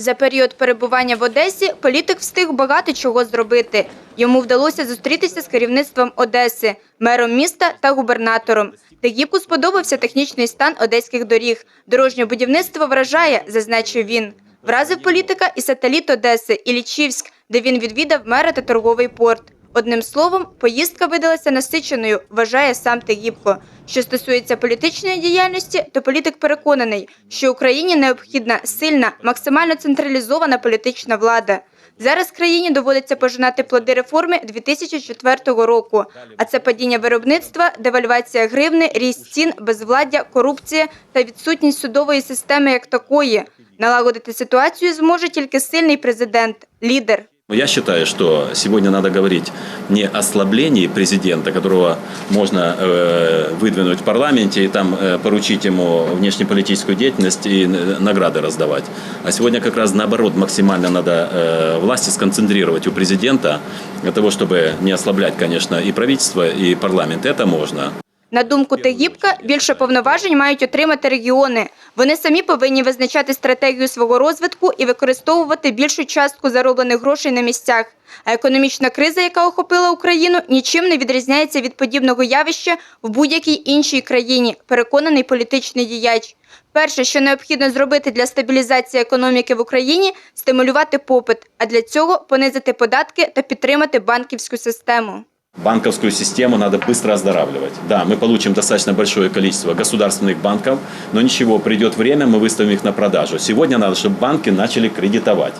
За період перебування в Одесі політик встиг багато чого зробити. Йому вдалося зустрітися з керівництвом Одеси, мером міста та губернатором. Тегібку сподобався технічний стан одеських доріг. Дорожнє будівництво вражає, зазначив він. Вразив політика і сателіт Одеси Ілічівськ, де він відвідав мера та торговий порт. Одним словом, поїздка видалася насиченою, вважає сам Тегібко. Що стосується політичної діяльності, то політик переконаний, що Україні необхідна сильна, максимально централізована політична влада. Зараз країні доводиться пожинати плоди реформи 2004 року, а це падіння виробництва, девальвація гривни, ріст цін, безвладдя, корупція та відсутність судової системи як такої. Налагодити ситуацію зможе тільки сильний президент, лідер. Я считаю, что сегодня надо говорить не о ослаблении президента, которого можно э, выдвинуть в парламенте и там э, поручить ему внешнеполитическую деятельность и э, награды раздавать. А сегодня как раз наоборот максимально надо э, власти сконцентрировать у президента для того, чтобы не ослаблять, конечно, и правительство, и парламент. Это можно. На думку Тегібка, більше повноважень мають отримати регіони. Вони самі повинні визначати стратегію свого розвитку і використовувати більшу частку зароблених грошей на місцях. А економічна криза, яка охопила Україну, нічим не відрізняється від подібного явища в будь-якій іншій країні, переконаний політичний діяч. Перше, що необхідно зробити для стабілізації економіки в Україні – стимулювати попит, а для цього понизити податки та підтримати банківську систему. Банковскую систему надо быстро оздоравливать. Да, мы получим достаточно большое количество государственных банков, но ничего, придет время, мы выставим их на продажу. Сегодня надо, чтобы банки начали кредитовать.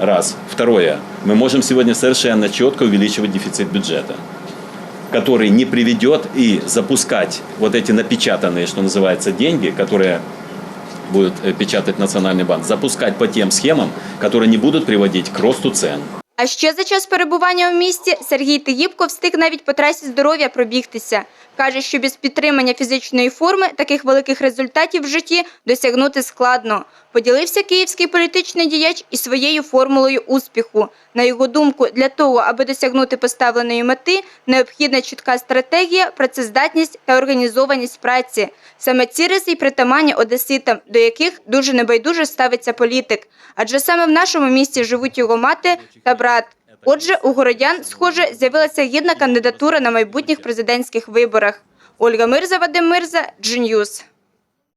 Раз. Второе. Мы можем сегодня совершенно четко увеличивать дефицит бюджета, который не приведет и запускать вот эти напечатанные, что называется, деньги, которые будет э, печатать Национальный банк, запускать по тем схемам, которые не будут приводить к росту цен. А ще за час перебування у місті Сергій Тигібко встиг навіть по трасі здоров'я пробігтися. Каже, що без підтримання фізичної форми таких великих результатів в житті досягнути складно. Поділився київський політичний діяч і своєю формулою успіху. На його думку, для того, аби досягнути поставленої мети, необхідна чітка стратегія, працездатність та організованість праці. Саме ці риси й притаманні одеситам, до яких дуже небайдуже ставиться політик. Адже саме в нашому місті живуть його мати та брат. Отже, у городян, схоже, з'явилася гідна кандидатура на майбутніх президентських виборах. Ольга Мирза, Вадим Мирза, Джин'юз.